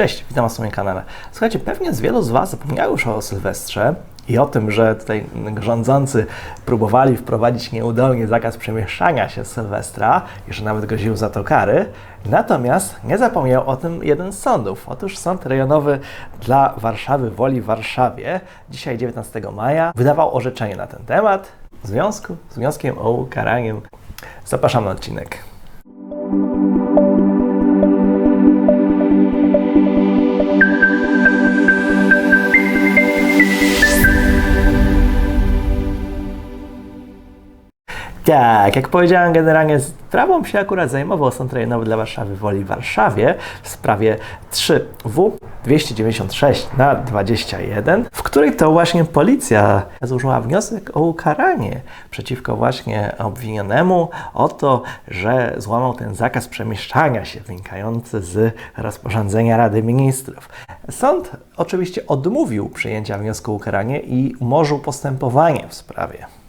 Cześć, witam Was na moim kanale. Słuchajcie, pewnie z wielu z Was zapomniało już o Sylwestrze i o tym, że tutaj rządzący próbowali wprowadzić nieudolnie zakaz przemieszczania się z Sylwestra i że nawet groził za to kary. Natomiast nie zapomniał o tym jeden z sądów. Otóż Sąd Rejonowy dla Warszawy Woli w Warszawie dzisiaj 19 maja wydawał orzeczenie na ten temat w związku z wnioskiem o ukaranie. Zapraszam na odcinek. Tak, jak powiedziałem, generalnie sprawą się akurat zajmował Sąd Rejonowy dla Warszawy Woli w Warszawie w sprawie 3W 296 na 21, w której to właśnie policja złożyła wniosek o ukaranie przeciwko właśnie obwinionemu o to, że złamał ten zakaz przemieszczania się wynikający z rozporządzenia Rady Ministrów. Sąd oczywiście odmówił przyjęcia wniosku o ukaranie i umorzył postępowanie w sprawie.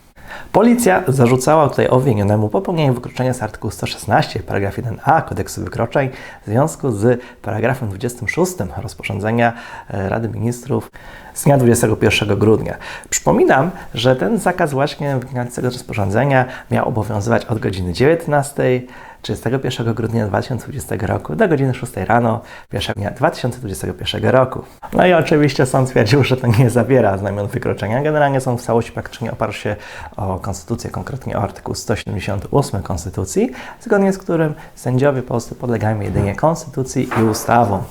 Policja zarzucała tutaj obwinionemu popełnienie wykroczenia z artykułu 116, paragraf 1a kodeksu wykroczeń w związku z paragrafem 26 rozporządzenia e, Rady Ministrów z dnia 21 grudnia. Przypominam, że ten zakaz właśnie wynikający z rozporządzenia miał obowiązywać od godziny 19 31 grudnia 2020 roku do godziny 6 rano 1 dnia 2021 roku. No i oczywiście sąd stwierdził, że to nie zawiera znamion wykroczenia. Generalnie sąd w całości praktycznie oparł się o konstytucję, konkretnie o artykuł 178 konstytucji, zgodnie z którym sędziowie polscy podlegają jedynie konstytucji i ustawom.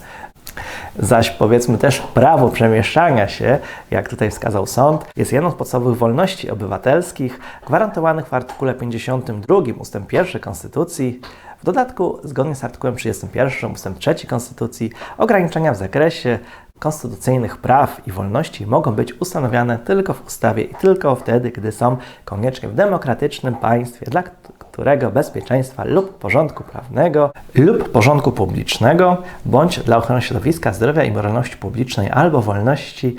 Zaś powiedzmy też prawo przemieszczania się, jak tutaj wskazał sąd, jest jedną z podstawowych wolności obywatelskich gwarantowanych w artykule 52 ust. 1 Konstytucji. W dodatku, zgodnie z artykułem 31 ust. 3 Konstytucji, ograniczenia w zakresie konstytucyjnych praw i wolności mogą być ustanowione tylko w ustawie i tylko wtedy, gdy są konieczne w demokratycznym państwie, dla którego bezpieczeństwa lub porządku prawnego lub porządku publicznego, bądź dla ochrony środowiska, zdrowia i moralności publicznej albo wolności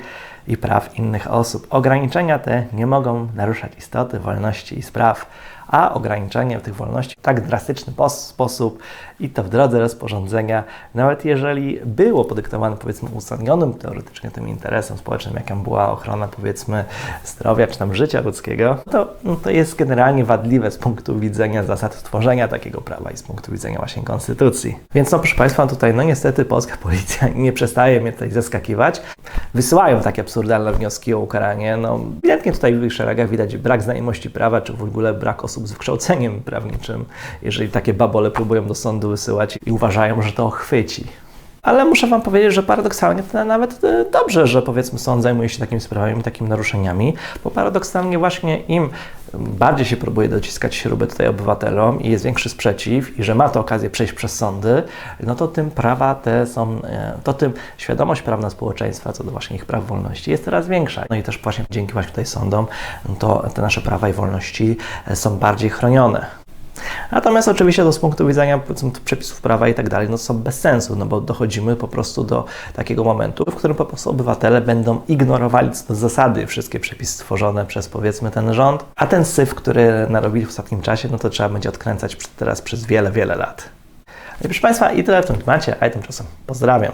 i praw innych osób. Ograniczenia te nie mogą naruszać istoty wolności i spraw a ograniczenie tych wolności w tak drastyczny sposób i to w drodze rozporządzenia, nawet jeżeli było podyktowane powiedzmy uzasadnionym teoretycznie tym interesem społecznym, jaką była ochrona powiedzmy zdrowia czy tam życia ludzkiego, to, no, to jest generalnie wadliwe z punktu widzenia zasad tworzenia takiego prawa i z punktu widzenia właśnie konstytucji. Więc no proszę Państwa, tutaj no niestety polska policja nie przestaje mnie tutaj zaskakiwać. Wysyłają takie absurdalne wnioski o ukaranie. No, ewidentnie tutaj w ich szeregach widać brak znajomości prawa, czy w ogóle brak osób z wykształceniem prawniczym, jeżeli takie babole próbują do sądu wysyłać i uważają, że to chwyci. Ale muszę Wam powiedzieć, że paradoksalnie to nawet e, dobrze, że powiedzmy sąd zajmuje się takimi sprawami, takimi naruszeniami, bo paradoksalnie właśnie im bardziej się próbuje dociskać śruby tutaj obywatelom i jest większy sprzeciw i że ma to okazję przejść przez sądy, no to tym prawa te są, e, to tym świadomość prawna społeczeństwa co do właśnie ich praw wolności jest coraz większa. No i też właśnie dzięki właśnie tutaj sądom to te nasze prawa i wolności są bardziej chronione. Natomiast oczywiście to z punktu widzenia przepisów prawa i tak dalej, no są bez sensu, no bo dochodzimy po prostu do takiego momentu, w którym po prostu obywatele będą ignorowali co do zasady wszystkie przepisy stworzone przez powiedzmy ten rząd, a ten syf, który narobili w ostatnim czasie, no to trzeba będzie odkręcać teraz przez wiele, wiele lat. I proszę Państwa, i tyle w tym temacie, a ja tymczasem pozdrawiam.